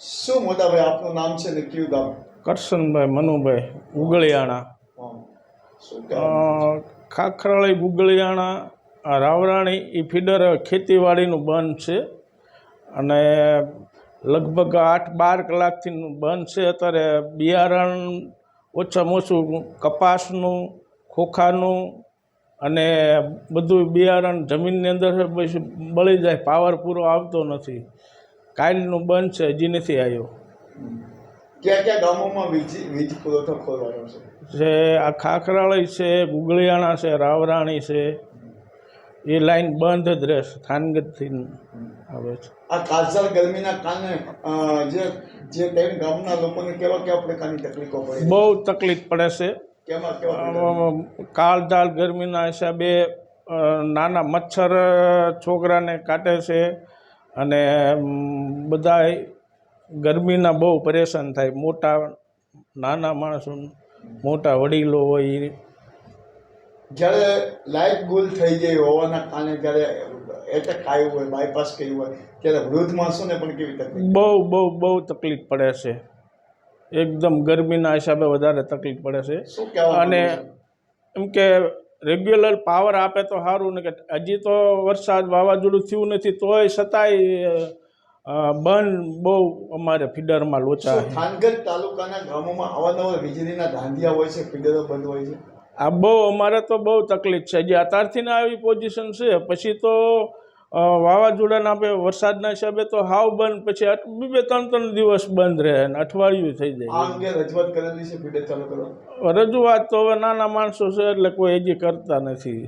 શું મોટાભાઈ આપનું નામ છે ને કયું ગામ? કરશનભાઈ મનુભાઈ? અ, ખાખરાળી ગુગળિયાણા રાવરાણી એ ફીડર ખેતીવાડીનું બંધ છે. અને લગભગ આઠ બાર કલાકથી બંધ છે. અત્યારે બિયારણ ઓછામાં ઓછું કપાસનું ખોખાનું અને બધું બિયારણ જમીનની અંદર પછી બળી જાય પાવર પૂરો આવતો નથી. કાલનું બંધ છે હજી નથી આવ્યો. ક્યાં ક્યાં ગામોમાં વીજ વીજ પુરવઠો ખોલવાનો છે? જે આ ખાખરાળી છે ગુગળિયાણા છે રાવરાણી છે. એ લાઈન બંધ જ રહેશે થાનગતથી આવે છે. આ કાળઝાળ ગરમીના કારણે જે જે ટાઈમ ગામના લોકોને કેવા કેવા પ્રકારની તકલીફો પડે બહુ તકલીફ પડે છે. કાળ કેવા ગરમીના હિસાબે નાના મચ્છર છોકરાને કાટે છે. અને બધાય ગરમીના બહુ પરેશાન થાય. મોટા નાના માણસો મોટા વડીલો હોય એ જ્યારે લાઇટ ગુલ થઈ ગઈ હોવાના કારણે જ્યારે એટેક આવ્યું હોય બાયપાસ કર્યું હોય ત્યારે વૃદ્ધ માણસોને પણ કેવી તકલીફ બહુ બહુ બહુ તકલીફ પડે છે. એકદમ ગરમીના હિસાબે વધારે તકલીફ પડે છે? અને એમ કે રેગ્યુલર પાવર આપે તો સારું ને કે હજી તો વરસાદ વાવાઝોડું થયું નથી તોય છતાંય બન બંધ બહુ અમારે ફીડરમાં લોચા થાનગર તાલુકાના ગામોમાં અવારનવાર વીજળીના ધાંધિયા હોય છે ફીડરો બંધ હોય છે? આ બહુ અમારે તો બહુ તકલીફ છે. હજી અત્યારથી ને આવી પોઝિશન છે પછી તો વાવાઝોડાના આપણે વરસાદના હિસાબે તો હાવ બંધ પછી બે ત્રણ ત્રણ દિવસ બંધ રહે ને અઠવાડિયું થઈ જાય. રજૂઆત તો હવે નાના માણસો છે એટલે કોઈ હજી કરતા નથી.